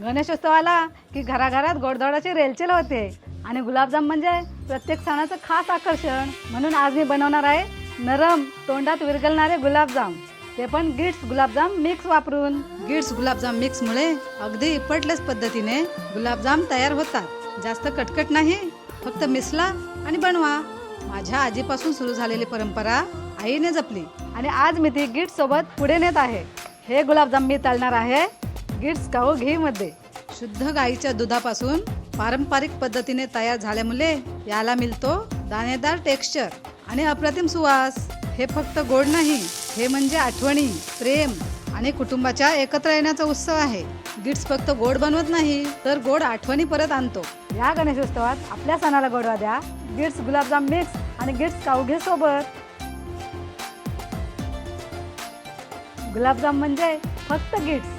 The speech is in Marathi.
गणेशोत्सवाला की घराघरात गोडधोडाची रेलचेल होते. आणि गुलाबजाम म्हणजे प्रत्येक सणाचं खास आकर्षण म्हणून आज मी बनवणार आहे नरम तोंडात विरघळणारे गुलाबजाम. ते पण गिट्स गुलाबजाम मिक्स वापरून. गिट्स गुलाबजाम मिक्समुळे अगदी इपटलेच पद्धतीने गुलाबजाम तयार होतात. जास्त कटकट नाही फक्त मिसला आणि बनवा. माझ्या आजीपासून सुरू झालेली परंपरा आईने जपली. आणि आज मी ती गिट्स सोबत पुढे नेत आहे. हे गुलाबजाम मी तळणार आहे. गिट्स काऊ घी मध्ये? शुद्ध गाईच्या दुधापासून पारंपरिक पद्धतीने तयार झाल्यामुळे याला मिळतो दाणेदार टेक्स्चर. आणि अप्रतिम सुवास हे फक्त गोड नाही हे म्हणजे आठवणी प्रेम आणि कुटुंबाच्या एकत्र येण्याचा उत्सव आहे. गिट्स फक्त गोड बनवत नाही तर गोड आठवणी परत आणतो. या गणेशोत्सवात आपल्या सणाला गोडवा द्या. गिट्स गुलाबजाम मिक्स आणि गिट्स कावघे सोबत. गुलाबजाम म्हणजे फक्त गिट्स